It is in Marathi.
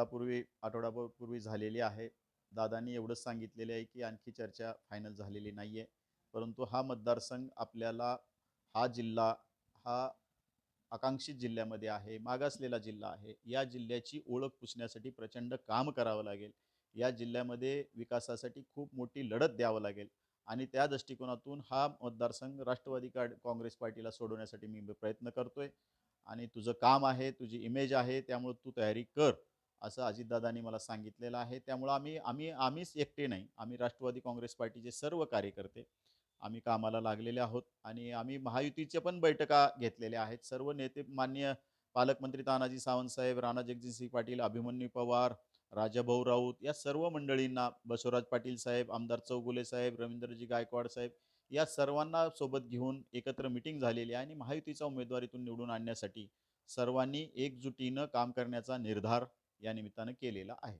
आठवडापूर्वी आठवडापूर्वी झालेली आहे. दादांनी एवढंच सांगितलेले आहे की आणखी चर्चा फायनल झालेली नाही आहे परंतु हा मतदारसंघ आपल्याला हा जिल्हा हा आकांक्षित जिल्ह्यामध्ये आहे मागासलेला जिल्हा आहे या जिल्ह्याची ओळख पुसण्यासाठी प्रचंड काम करावं लागेल. या जिल्ह्यामध्ये विकासासाठी खूप मोठी लढत द्यावं लागेल. आणि त्या दृष्टिकोनातून हा मतदारसंघ राष्ट्रवादी का काँग्रेस पार्टीला सोडवण्यासाठी मी प्रयत्न करतोय. आणि तुझं काम आहे तुझी इमेज आहे त्यामुळे तू तयारी कर. असं अजितदादांनी मला सांगितलेलं आहे. त्यामुळं आम्ही आम्ही आम्हीच एकटे नाही. आम्ही राष्ट्रवादी काँग्रेस पार्टीचे सर्व कार्यकर्ते. आम्ही कामाला लागलेले आहोत आणि आम्ही महायुतीच्या पण बैठका घेतलेल्या आहेत. सर्व नेते मान्य पालकमंत्री तानाजी सावंतसाहेब राणा जगजितसिंह पाटील अभिमन्यू पवार राजाभाऊ राऊत या सर्व मंडळींना बसवराज पाटील साहेब आमदार चौगुले साहेब रवींद्रजी गायकवाड साहेब या सर्वांना सोबत घेऊन एकत्र मिटिंग झालेली आहे आणि महायुतीचा उमेदवारीतून निवडून आणण्यासाठी सर्वांनी एकजुटीनं काम करण्याचा निर्धार या निमित्तानं केलेला आहे.